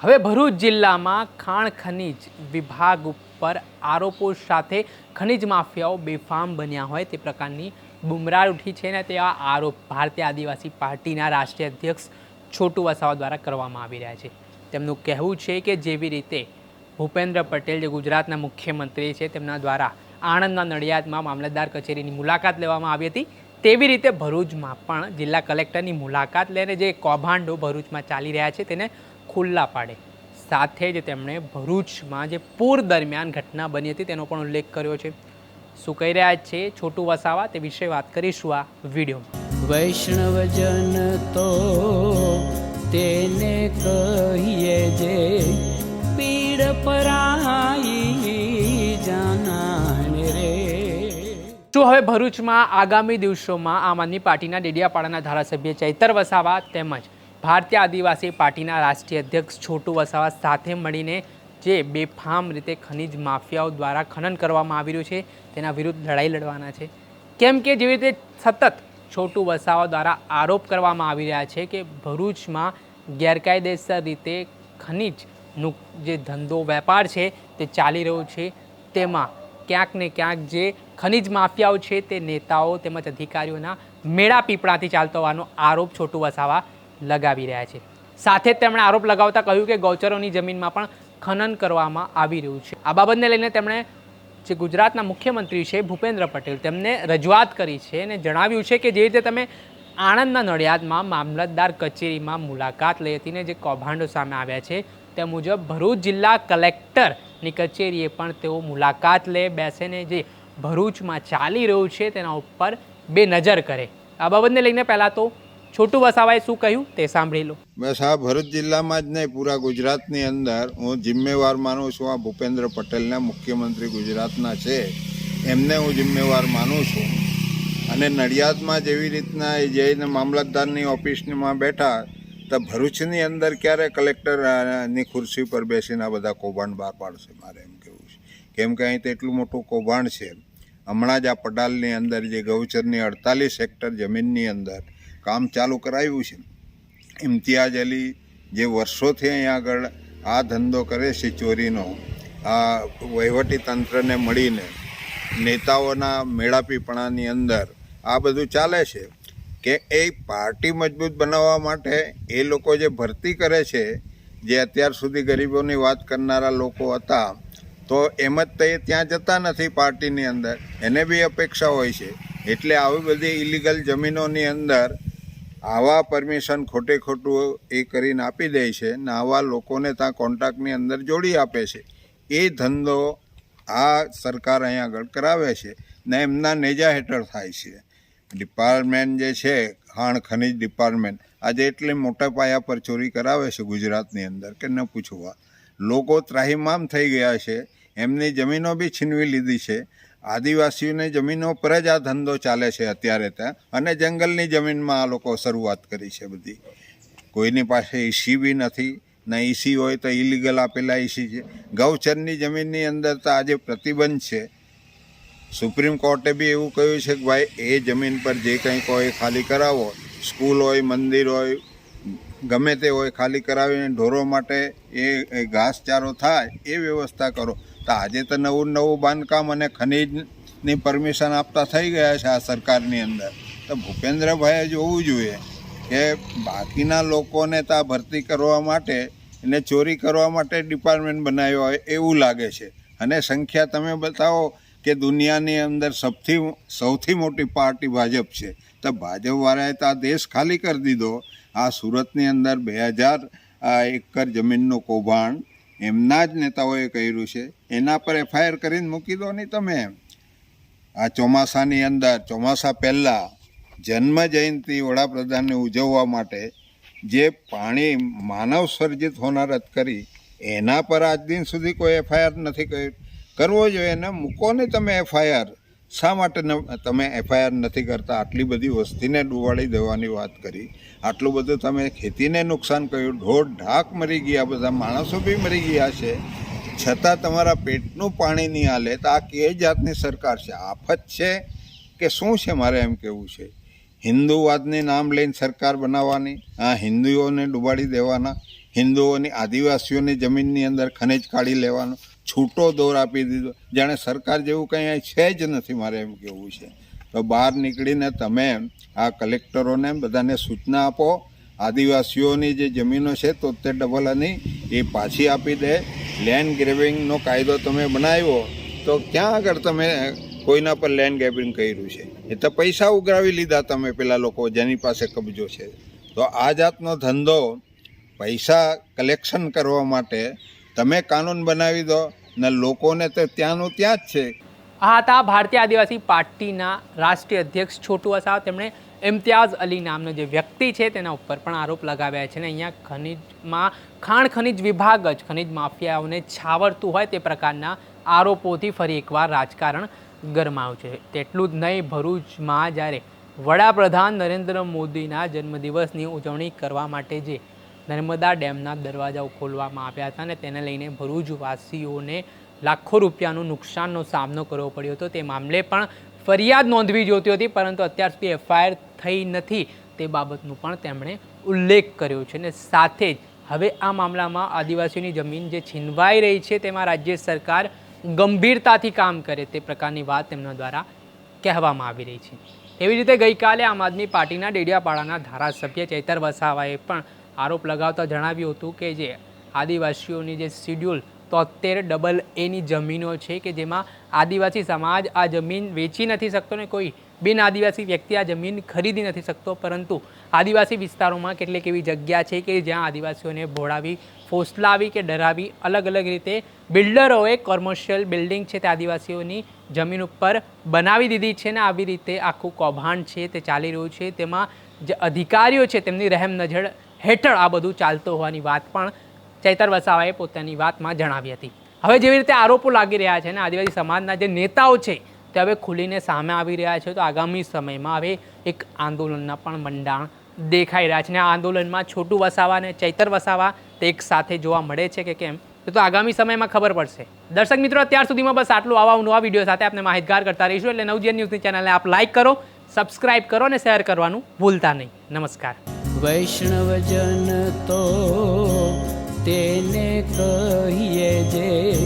હવે ભરૂચ જિલ્લામાં ખાણ ખનીજ વિભાગ ઉપર આરોપો સાથે ખનીજ માફિયાઓ બેફામ બન્યા હોય તે પ્રકારની બુમરાળ ઉઠી છે ને તેવા આરોપ ભારતીય આદિવાસી પાર્ટીના રાષ્ટ્રીય અધ્યક્ષ છોટુ વસાવા દ્વારા કરવામાં આવી રહ્યા છે. તેમનું કહેવું છે કે જેવી રીતે ભૂપેન્દ્ર પટેલ, જે ગુજરાતના મુખ્યમંત્રી છે, તેમના દ્વારા આણંદના નડિયાદમાં મામલતદાર કચેરીની મુલાકાત લેવામાં આવી હતી તેવી રીતે ભરૂચમાં પણ જિલ્લા કલેક્ટરની મુલાકાત લઈને જે કૌભાંડો ભરૂચમાં ચાલી રહ્યા છે તેને ખુલ્લા પાડે. સાથે જ તેમણે ભરૂચમાં જે પૂર દરમિયાન ઘટના બની હતી તેનો પણ ઉલ્લેખ કર્યો છે. શું કહી રહ્યા છે છોટુ વસાવા તે વિશે વાત કરીશું આ વિડીયોમાં. વૈષ્ણવજન તો તેને કહીએ જે પીડ પરાઈ શું હવે ભરૂચમાં આગામી દિવસોમાં આમ આદમી પાર્ટીના ડેડિયાપાડાના ધારાસભ્ય ચૈતર વસાવા તેમજ ભારતીય આદિવાસી પાર્ટીના રાષ્ટ્રીય અધ્યક્ષ છોટુ વસાવા સાથે મળીને જે બેફામ રીતે ખનિજ માફિયાઓ દ્વારા ખનન કરવામાં આવી રહ્યું છે, તેના વિરુદ્ધ લડાઈ લડવાના છે. કેમ કે જેવી રીતે સતત છોટુ વસાવા દ્વારા આરોપ કરવામાં આવી રહ્યા છે કે ભરૂચમાં ગેરકાયદેસર રીતે ખનિજનું જે ધંધો, વેપાર છે તે ચાલી રહ્યો છે, તેમાં ક્યાંક ને ક્યાંક જે ખનિજ માફિયાઓ છે તે નેતાઓ તેમજ અધિકારીઓના મેળા પીપળાથી ચાલતો હોવાનો આરોપ છોટુ વસાવા લગાવી રહ્યા છે. સાથે જ તેમણે આરોપ લગાવતા કહ્યું કે ગૌચરોની જમીનમાં પણ ખનન કરવામાં આવી રહ્યું છે. આ બાબતને લઈને તેમણે જે ગુજરાતના મુખ્યમંત્રી છે ભૂપેન્દ્ર પટેલ તેમને રજૂઆત કરી છે અને જણાવ્યું છે કે જે રીતે તમે આણંદના નડિયાદમાં મામલતદાર કચેરીમાં મુલાકાત લઈ હતી ને જે કૌભાંડો સામે આવ્યા છે તે મુજબ ભરૂચ જિલ્લા કલેક્ટરની કચેરીએ પણ તેઓ મુલાકાત લે બેસીને જે ભરૂચમાં ચાલી રહ્યું છે, તેના ઉપર બે નજર કરે. આ બાબતને લઈને પહેલાં તો છોટુ વસાવાએ શું કહ્યું તે સાંભળી લો. બસ આ ભરૂચ જિલ્લામાં જ નહીં, પૂરા ગુજરાતની અંદર હું જિમ્મેવાર માનું છું. આ ભૂપેન્દ્ર પટેલના મુખ્યમંત્રી ગુજરાતના છે, એમને હું જિમ્મેવાર માનું છું. અને નડિયાદમાં જેવી રીતના એ જઈને મામલતદારની ઓફિસમાં બેઠા, તો ભરૂચની અંદર ક્યારે કલેક્ટરની ખુરશી પર બેસીને આ બધા કૌભાંડ બહાર પાડશે? મારે એમ કહેવું છે. કેમ કે અહીં તો એટલું મોટું કૌભાંડ છે. હમણાં જ આ પડાલની અંદર જે ગૌચરની અડતાલીસ હેક્ટર જમીનની અંદર કામ ચાલુ કરાવ્યું છે. ઇમ્તિયાજ અલી જે વર્ષોથી અહીં આગળ આ ધંધો કરે છે ચોરીનો, આ વહીવટી તંત્રને મળીને, નેતાઓના મેળાપીપણાની અંદર આ બધું ચાલે છે કે એ પાર્ટી મજબૂત બનાવવા માટે એ લોકો જે ભરતી કરે છે, જે અત્યાર સુધી ગરીબોની વાત કરનારા લોકો હતા તો એમ જ તે ત્યાં જતા નથી પાર્ટીની અંદર. એને બી અપેક્ષા હોય છે. એટલે આવી બધી ઇલીગલ જમીનોની અંદર આવા પરમિશન ખોટે ખોટું એ કરીને આપી દે છે ને આવા લોકોને ત્યાં કોન્ટ્રાક્ટની અંદર જોડી આપે છે. એ ધંધો આ સરકાર અહીંયા આગળ કરાવે છે ને એમના નેજા હેઠળ થાય છે. ડિપાર્ટમેન્ટ જે છે, ખાણ ખનિજ ડિપાર્ટમેન્ટ, આજે એટલી મોટા પાયા પર ચોરી કરાવે છે ગુજરાતની અંદર કે ન પૂછવા. લોકો ત્રાહિમામ થઈ ગયા છે. એમની જમીનો બી છીનવી લીધી છે. આદિવાસીઓની જમીનો પર જ આ ધંધો ચાલે છે અત્યારે ત્યાં. અને જંગલની જમીનમાં આ લોકો શરૂઆત કરી છે બધી. કોઈની પાસે ઈસી બી નથી. ના ઈસી હોય તો ઇલીગલ આપેલા ઈસી છે. ગૌચરની જમીનની અંદર તો આજે પ્રતિબંધ છે. સુપ્રીમ કોર્ટે બી એવું કહ્યું છે કે ભાઈ, એ જમીન પર જે કંઈક હોય ખાલી કરાવો. સ્કૂલ હોય, મંદિર હોય, ગમે તે હોય ખાલી કરાવીને ઢોરો માટે એ ઘાસચારો થાય, એ વ્યવસ્થા કરો. તો આજે તો નવું નવું બાંધકામ અને ખનીજની પરમિશન આપતા થઈ ગયા છે આ સરકારની અંદર. તો ભૂપેન્દ્રભાઈએ જોવું જોઈએ કે બાકીના લોકોને તો ભરતી કરવા માટે એને ચોરી કરવા માટે ડિપાર્ટમેન્ટ બનાવ્યો હોય એવું લાગે છે. અને સંખ્યા તમે બતાવો કે દુનિયાની અંદર સૌથી સૌથી મોટી પાર્ટી ભાજપ છે. તો ભાજપવાળાએ તો આ દેશ ખાલી કરી દીધો. આ સુરતની અંદર બે હજાર એકર જમીનનું કૌભાંડ એમના જ નેતાઓએ કર્યું છે. એના પર એફઆઈઆર કરીને મૂકી દો નહીં તમે. આ ચોમાસાની અંદર, ચોમાસા પહેલાં જન્મ જયંતિ વડાપ્રધાનને ઉજવવા માટે જે પાણી માનવ સર્જિત હોનારત કરી, એના પર આજ દિન સુધી કોઈ એફઆઈઆર નથી કર્યું કરવો જોઈએ ને મૂકો ને તમે એફઆઈઆર. શા માટે તમે એફઆઈઆર નથી કરતા? આટલી બધી વસ્તીને ડુબાડી દેવાની વાત કરી. આટલું બધું તમે ખેતીને નુકસાન કર્યું. ઢોર ઢાક મરી ગયા, બધા માણસો બી મરી ગયા છે. છતાં તમારા પેટનું પાણી નહીં હાલે તો આ કે જાતની સરકાર છે? આફત છે કે શું છે? મારે એમ કહેવું છે. હિન્દુવાદને નામ લઈને સરકાર બનાવવાની, આ હિન્દુઓને ડૂબાડી દેવાના હિન્દુઓની આદિવાસીઓની જમીનની અંદર ખનિજ કાઢી લેવાનો છૂટો દોર આપી દીધો. જાણે સરકાર જેવું કંઈ છે જ નથી, મારે એમ કહેવું છે. તો બહાર નીકળીને તમે આ કલેક્ટરોને બધાને સૂચના આપો. આદિવાસીઓની જે જમીનો છે તોતેર ડબલ અની એ પાછી આપી દે. લેન્ડ ગ્રેબિંગનો કાયદો તમે બનાવ્યો તો ક્યાં આગળ તમે કોઈના પર લેન્ડ ગ્રેબિંગ કર્યું છે? એ તો પૈસા ઉઘરાવી લીધા તમે પેલા લોકો, જેની પાસે કબજો છે. તો આ જાતનો ધંધો પૈસા કલેક્શન કરવા માટે તમે કાનૂન બનાવી દો ને લોકોને તો ત્યાંનું ત્યાં જ છે. આ હતા ભારતીય આદિવાસી પાર્ટીના રાષ્ટ્રીય અધ્યક્ષ છોટુ અસાવ તેમણે ઇમ્તિયાઝ અલી નામનો જે વ્યક્તિ છે તેના ઉપર પણ આરોપ લગાવ્યા છે ને અહીંયા ખનિજમાં ખાણ ખનિજ વિભાગ જ ખનિજ માફિયાઓને છાવરતું હોય તે પ્રકારના આરોપોથી ફરી એકવાર રાજકારણ ગરમાયું છે તેટલું જ નહીં, ભરૂચમાં જ્યારે વડાપ્રધાન નરેન્દ્ર મોદીના જન્મદિવસની ઉજવણી કરવા માટે જે નર્મદા ડેમના દરવાજાઓ ખોલવામાં આવ્યા હતા અને તેને લઈને ભરૂચવાસીઓને લાખો રૂપિયાનું નુકસાનનો સામનો કરવો પડ્યો હતો. તે મામલે પણ ફરિયાદ નોંધવી જોતી હતી, પરંતુ અત્યાર સુધી એફઆઈઆર થઈ નથી તે બાબતનું પણ તેમણે ઉલ્લેખ કર્યો છે અને સાથે જ હવે આ મામલામાં આદિવાસીઓની જમીન જે છીનવાઈ રહી છે તેમાં રાજ્ય સરકાર ગંભીરતાથી કામ કરે તે પ્રકારની વાત તેમના દ્વારા કહેવામાં આવી રહી છે. એવી રીતે ગઈકાલે આમ આદમી પાર્ટીના ડેડિયાપાડાના ધારાસભ્ય ચૈતર વસાવાએ પણ આરોપ લગાવતા જણાવ્યું હતું કે જે આદિવાસીઓની જે શિડ્યુલ તોતેર ડબલ એની જમીનો છે કે જેમાં આદિવાસી સમાજ આ જમીન વેચી નથી શકતો ને કોઈ બિન આદિવાસી વ્યક્તિ આ જમીન ખરીદી નથી શકતો, પરંતુ આદિવાસી વિસ્તારોમાં કેટલીક એવી જગ્યા છે કે જ્યાં આદિવાસીઓને ભોળાવી, ફોસલાવી કે ડરાવી અલગ અલગ રીતે બિલ્ડરોએ કોમર્શિયલ બિલ્ડિંગ છે તે આદિવાસીઓની જમીન ઉપર બનાવી દીધી છે ને આવી રીતે આખું કૌભાંડ છે તે ચાલી રહ્યું છે. તેમાં જે અધિકારીઓ છે તેમની રહેમ નજર હેઠળ આ બધું ચાલતો હોવાની વાત પણ ચૈતર વસાવાએ પોતાની વાતમાં જણાવી હતી. હવે જેવી રીતે આરોપો લાગી રહ્યા છે ને આદિવાસી સમાજના જે નેતાઓ છે તે હવે ખુલીને સામે આવી રહ્યા છે તો આગામી સમયમાં હવે એક આંદોલનના પણ મંડાણ દેખાઈ રહ્યા છે. ને આ આંદોલનમાં છોટું વસાવા અને ચૈતર વસાવા તે એક સાથે જોવા મળે છે કે કેમ? તો આગામી સમયમાં ખબર પડશે. દર્શક મિત્રો, અત્યાર સુધીમાં બસ આટલું આવા નવા વીડિયો સાથે આપણે માહિતગાર કરતા રહીશું. એટલે નવજીવન ન્યૂઝની ચેનલને આપ લાઈક કરો, સબસ્ક્રાઇબ કરો અને શેર કરવાનું ભૂલતા નહીં. નમસ્કાર. વૈષ્ણવજન તો તેને કહીએ જે